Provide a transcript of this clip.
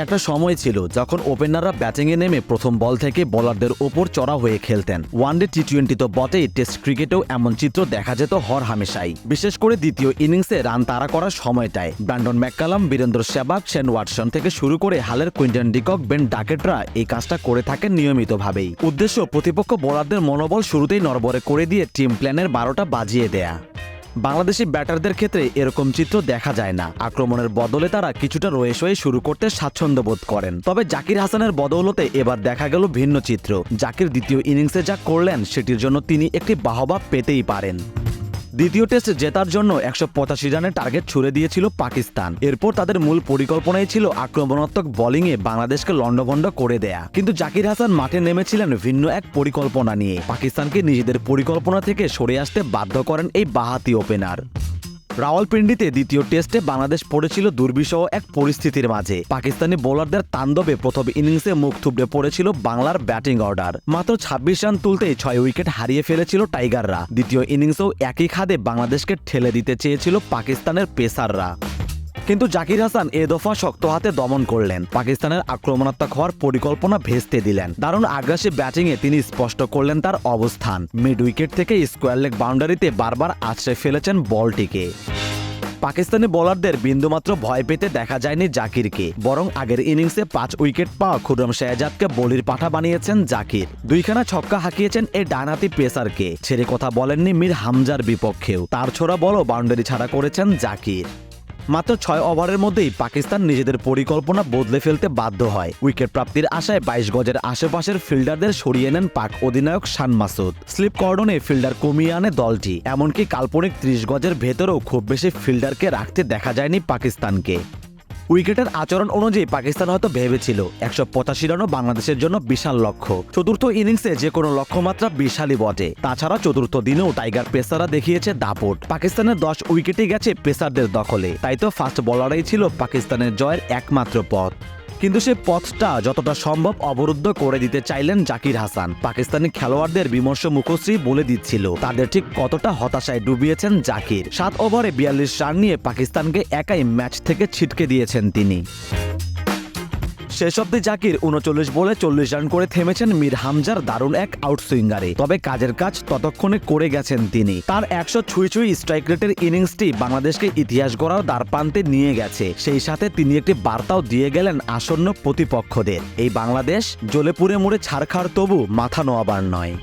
একটা সময় ছিল যখন ওপেনাররা ব্যাটিংয়ে নেমে প্রথম বল থেকে বোলারদের ওপর চড়া হয়ে খেলতেন। ওয়ানডে টি টোয়েন্টি তো বটেই, টেস্ট ক্রিকেটেও এমন চিত্র দেখা যেত হর হামেশাই। বিশেষ করে দ্বিতীয় ইনিংসে রান তাড়া করার সময়টায়। Brendon McCullum, Virender Sehwag, Shane Watson থেকে শুরু করে হালের কুইন্টন ডিকক, বেন ডাকেটরা এই কাজটা করে থাকেন নিয়মিতভাবেই। উদ্দেশ্য, প্রতিপক্ষ বোলারদের মনোবল শুরুতেই নরবরে করে দিয়ে টিম প্ল্যানের বারোটা বাজিয়ে দেয়া। বাংলাদেশি ব্যাটারদের ক্ষেত্রে এরকম চিত্র দেখা যায় না। আক্রমণের বদলে তারা কিছুটা রয়ে সয়ে শুরু করতে স্বাচ্ছন্দ্য বোধ করেন। তবে জাকির হাসানের বদৌলতে এবার দেখা গেল ভিন্ন চিত্র। জাকির দ্বিতীয় ইনিংসে যা করলেন, সেটির জন্য তিনি একটি বাহবা পেতেই পারেন। দ্বিতীয় টেস্ট জেতার জন্য একশো পঁচাশি রানের টার্গেট ছুড়ে দিয়েছিল পাকিস্তান। এরপর তাদের মূল পরিকল্পনাই ছিল আক্রমণাত্মক বোলিংয়ে বাংলাদেশকে লণ্ডভণ্ড করে দেয়া। কিন্তু জাকির হাসান মাঠে নেমেছিলেন ভিন্ন এক পরিকল্পনা নিয়ে। পাকিস্তানকে নিজেদের পরিকল্পনা থেকে সরে আসতে বাধ্য করেন এই বাহাতি ওপেনার। রাওয়ালপিন্ডিতে দ্বিতীয় টেস্টে বাংলাদেশ পড়েছিল দুর্বিষহ এক পরিস্থিতির মাঝে। পাকিস্তানি বোলারদের তাণ্ডবে প্রথম ইনিংসে মুখ থুবড়ে পড়েছিল বাংলার ব্যাটিং অর্ডার। মাত্র ছাব্বিশ রান তুলতেই ছয় উইকেট হারিয়ে ফেলেছিল টাইগাররা। দ্বিতীয় ইনিংসেও একই খাদে বাংলাদেশকে ঠেলে দিতে চেয়েছিল পাকিস্তানের পেসাররা। কিন্তু জাকির হাসান এ দফা শক্ত হাতে দমন করলেন। পাকিস্তানের আক্রমণাত্মক হওয়ার পরিকল্পনা ভেস্তে দিলেন। দারুণ আগ্রাসী ব্যাটিংয়ে তিনি স্পষ্ট করলেন তার অবস্থান। মিড উইকেট থেকে স্কোয়ার লেগ বাউন্ডারিতে বারবার আছড়ে ফেলেছেন বলটিকে। পাকিস্তানি বোলারদের বিন্দুমাত্র ভয় পেতে দেখা যায়নি জাকিরকে। বরং আগের ইনিংসে পাঁচ উইকেট পাওয়া খুররম শেহজাদকে বলির পাঠা বানিয়েছেন জাকির। দুইখানা ছক্কা হাঁকিয়েছেন এই ডানাতি পেসারকে। ছেড়ে কথা বলেননি মীর হামজার বিপক্ষেও। তার ছোড়া বলও বাউন্ডারি ছাড়া করেছেন জাকির। মাত্র ছয় ওভারের মধ্যেই পাকিস্তান নিজেদের পরিকল্পনা বদলে ফেলতে বাধ্য হয়। উইকেট প্রাপ্তির আশায় বাইশ গজের আশেপাশের ফিল্ডারদের সরিয়ে নেন পাক অধিনায়ক শান মাসুদ। স্লিপ কর্ডনে ফিল্ডার কমিয়ে আনে দলটি, এমনকি কাল্পনিক ত্রিশ গজের ভেতরেও খুব বেশি ফিল্ডারকে রাখতে দেখা যায়নি পাকিস্তানকে। উইকেটের আচরণ অনুযায়ী পাকিস্তান হয়তো ভেবেছিল একশো পঁচাশি রানও বাংলাদেশের জন্য বিশাল লক্ষ্য। চতুর্থ ইনিংসে যে কোনো লক্ষ্যমাত্রা বিশালই বটে। তাছাড়া চতুর্থ দিনেও টাইগার পেসাররা দেখিয়েছে দাপট। পাকিস্তানের দশ উইকেটে গেছে পেসারদের দখলে। তাই তো ফার্স্ট বলারই ছিল পাকিস্তানের জয়ের একমাত্র পথ। কিন্তু সে পথটা যতটা সম্ভব অবরুদ্ধ করে দিতে চাইলেন জাকির হাসান। পাকিস্তানি খেলোয়াড়দের বিমর্ষ মুখশ্রী বলে দিচ্ছিল। তাদের ঠিক কতটা হতাশায় ডুবিয়েছেন জাকির। সাত ওভারে বিয়াল্লিশ রান নিয়ে পাকিস্তানকে একাই ম্যাচ থেকে ছিটকে দিয়েছেন তিনি। শেষ অব্দি জাকির উনচল্লিশ বলে চল্লিশ রান করে থেমেছেন মীর হামজার দারুণ এক আউটসুইঙ্গারে। তবে কাজের কাজ ততক্ষণে করে গেছেন তিনি। তার একশো ছুঁই ছুঁই স্ট্রাইক রেটের ইনিংসটি বাংলাদেশকে ইতিহাস গড়ার দ্বারপ্রান্তে নিয়ে গেছে। সেই সাথে তিনি একটি বার্তাও দিয়ে গেলেন আসন্ন প্রতিপক্ষদের। এই বাংলাদেশ জ্বলে পুড়ে মুড়ে ছাড়খাড় তবু মাথা নোয়াবার নয়।